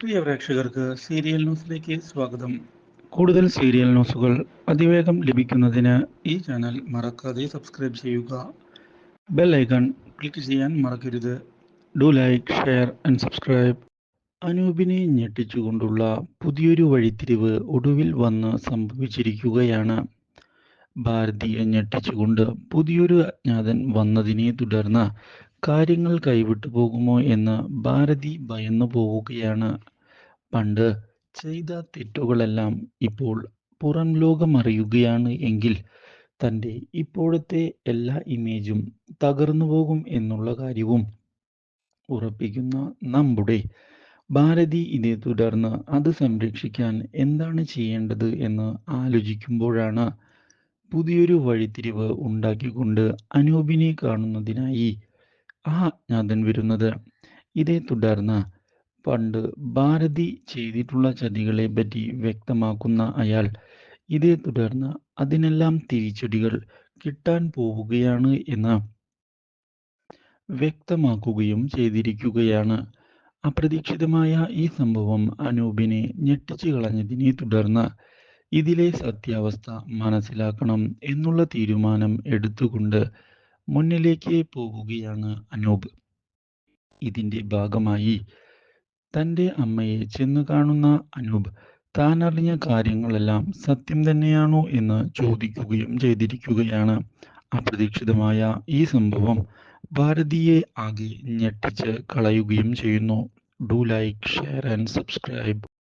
പ്രിയ പ്രേക്ഷകർക്ക് സീരിയൽ ന്യൂസിലേക്ക് സ്വാഗതം. കൂടുതൽ സീരിയൽ ന്യൂസുകൾ അതിവേഗം ലഭിക്കുന്നതിന് ഈ ചാനൽ മറക്കാതെ സബ്സ്ക്രൈബ് ചെയ്യുക. ബെൽ ഐക്കൺ ക്ലിക്ക് ചെയ്യാൻ മറക്കരുത്. Do like share and subscribe. അനൂപിനെ ഞെട്ടിച്ചുകൊണ്ടുള്ള പുതിയൊരു വഴിത്തിരിവ് ഒടുവിൽ വന്ന് സംഭവിച്ചിരിക്കുകയാണ്. ഭാരതിയെ ഞെട്ടിച്ചുകൊണ്ട് പുതിയൊരു അജ്ഞാതൻ വന്നതിനെ തുടർന്ന് കാര്യങ്ങൾ കൈവിട്ടു പോകുമോ എന്ന് ഭാരതി ഭയന്നു പോവുകയാണ്. പണ്ട് ചെയ്ത തെറ്റുകളെല്ലാം ഇപ്പോൾ പുറം ലോകം അറിയുകയാണ് എങ്കിൽ തന്റെ ഇപ്പോഴത്തെ എല്ലാ ഇമേജും തകർന്നു പോകും എന്നുള്ള കാര്യവും ഉറപ്പിക്കുന്ന നമ്മുടെ ഭാരതി ഇതേ തുടർന്ന് അത് സംരക്ഷിക്കാൻ എന്താണ് ചെയ്യേണ്ടത് എന്ന് ആലോചിക്കുമ്പോഴാണ് പുതിയൊരു വഴിത്തിരിവ് ഉണ്ടാക്കിക്കൊണ്ട് അനൂപിനെ കാണുന്നതിനായി ആ അജ്ഞാതൻ വരുന്നത്. ഇതേ തുടർന്ന് പണ്ട് ഭാരതി ചെയ്തിട്ടുള്ള ചതികളെ പറ്റി വ്യക്തമാക്കുന്ന അയാൾ. ഇതേ തുടർന്ന് അതിനെല്ലാം തിരിച്ചടികൾ കിട്ടാൻ പോവുകയാണ് എന്ന് വ്യക്തമാക്കുകയും ചെയ്തിരിക്കുകയാണ്. അപ്രതീക്ഷിതമായ ഈ സംഭവം അനൂപിനെ ഞെട്ടിച്ചു കളഞ്ഞതിനെ തുടർന്ന് ഇതിലെ സത്യാവസ്ഥ മനസ്സിലാക്കണം എന്നുള്ള തീരുമാനം എടുത്തുകൊണ്ട് മുന്നിലേക്ക് പോവുകയാണ് അനൂപ്. ഇതിന്റെ ഭാഗമായി തന്റെ അമ്മയെ ചെന്ന് കാണുന്ന അനൂപ് താൻ അറിഞ്ഞ കാര്യങ്ങളെല്ലാം സത്യം തന്നെയാണോ എന്ന് ചോദിക്കുകയും ചെയ്തിരിക്കുകയാണ്. അപ്രതീക്ഷിതമായ ഈ സംഭവം ഭാരതിയെ ആകെ ഞെട്ടിച്ച് കളയുകയും ചെയ്യുന്നു. Do like share and subscribe.